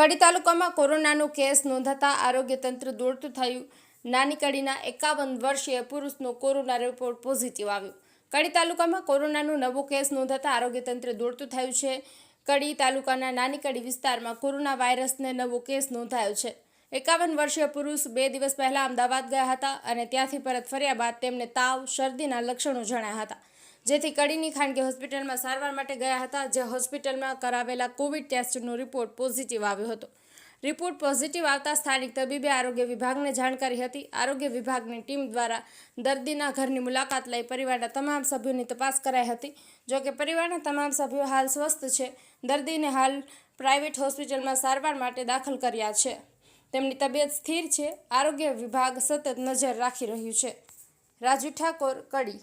કડી તાલુકામાં કોરોનાનો કેસ નોંધાતા આરોગ્ય તંત્ર દોડતું થયું. નાની કડીના એકાવન વર્ષીય પુરુષનો કોરોના રિપોર્ટ પોઝિટિવ આવ્યો. કડી તાલુકામાં કોરોનાનો નવો કેસ નોંધાતા આરોગ્ય તંત્ર દોડતું થયું છે. કડી તાલુકાના નાની કડી વિસ્તારમાં કોરોના વાયરસને નવો કેસ નોંધાયો છે. એકાવન વર્ષીય પુરુષ બે દિવસ પહેલા અમદાવાદ ગયા હતા અને ત્યાંથી પરત ફર્યા બાદ તેમને તાવ, શરદીના લક્ષણો જણાયા હતા. જેથી કડીની ખાનગી હોસ્પિટલમાં સારવાર માટે ગયા હતા, જે હોસ્પિટલમાં કરાવેલા કોવિડ ટેસ્ટનો રિપોર્ટ પોઝિટિવ આવ્યો હતો. રિપોર્ટ પોઝિટિવ આવતા સ્થાનિક તબીબે આરોગ્ય વિભાગને જાણકારી હતી. આરોગ્ય વિભાગની ટીમ દ્વારા દર્દીના ઘરની મુલાકાત લઈ પરિવારના તમામ સભ્યોની તપાસ કરાઈ હતી. જો કે પરિવારના તમામ સભ્યો હાલ સ્વસ્થ છે. દર્દીને હાલ પ્રાઇવેટ હોસ્પિટલમાં સારવાર માટે દાખલ કર્યા છે. તેમની તબિયત સ્થિર છે. આરોગ્ય વિભાગ સતત નજર રાખી રહ્યું છે. રાજુ ઠાકોર કડી